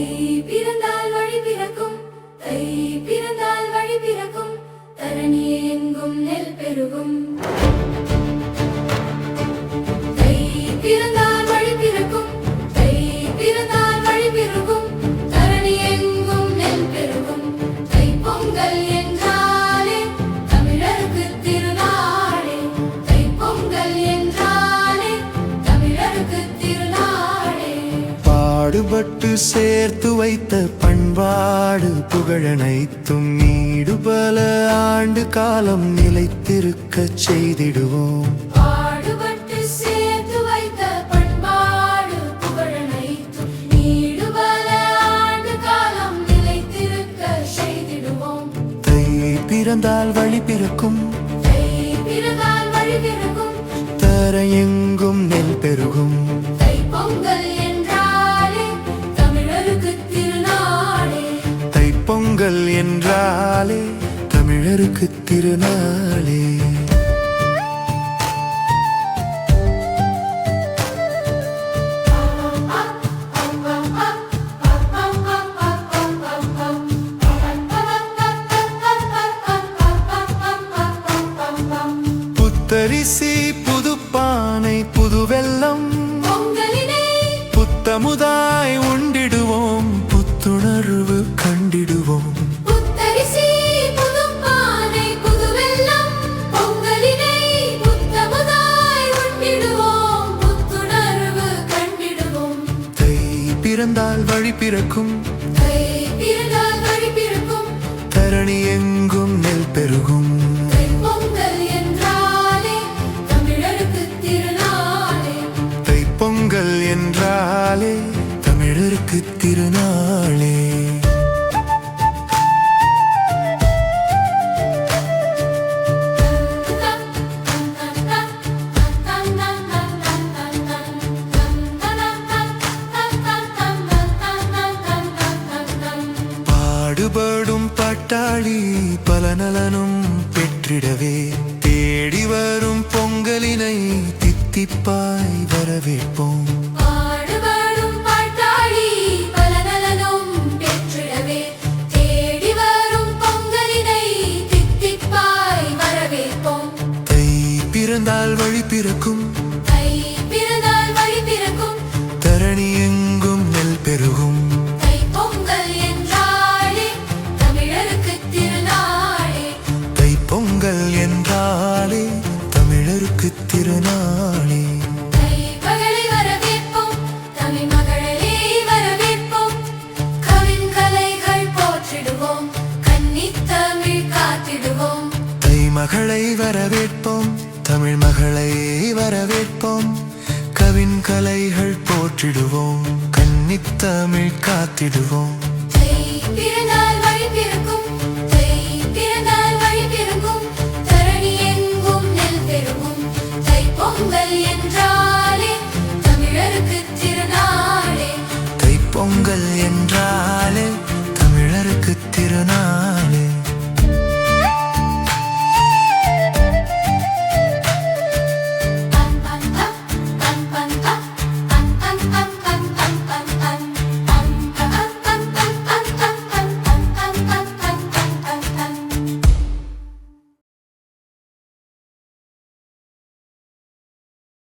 தை பிறந்தால் வழி பிறக்கும் தை பிறந்தால் வழி பிறக்கும் தரணியே எங்கும் நெல் பெருகும். பாடுபட்டு சேர்த்து வைத்த பண்பாடு புகழனைத்தும் நீடுபல ஆண்டு காலம் நிலைத்திருக்க செய்திடுவோம். பிறந்தால் வழி பிறக்கும். தை தைப்பொங்கல் என்றாலே தமிழருக்கு திருநாளே. புத்தரிசி புதுப்பானை புதுவெல்லம். புத்தமுதாய் பிறந்தால் வழி பிறக்கும். தரணி எங்கும் நெல் பெருகும். தைப்பொங்கல் என்றாலே தமிழருக்கு திருநாளே. பட்டாளி பல நலனும் பெற்றிடவே. தேடி வரும் பொங்கலினை தித்திப்பாய் வரவேற்போம். பிறந்தால் வழி பிறக்கும். மகளை வரவேற்போம். தமிழ் மகளை வரவேற்போம். கவின் கலைகள் போற்றிடுவோம். கன்னித் தமிழ் காத்திடுவோம்.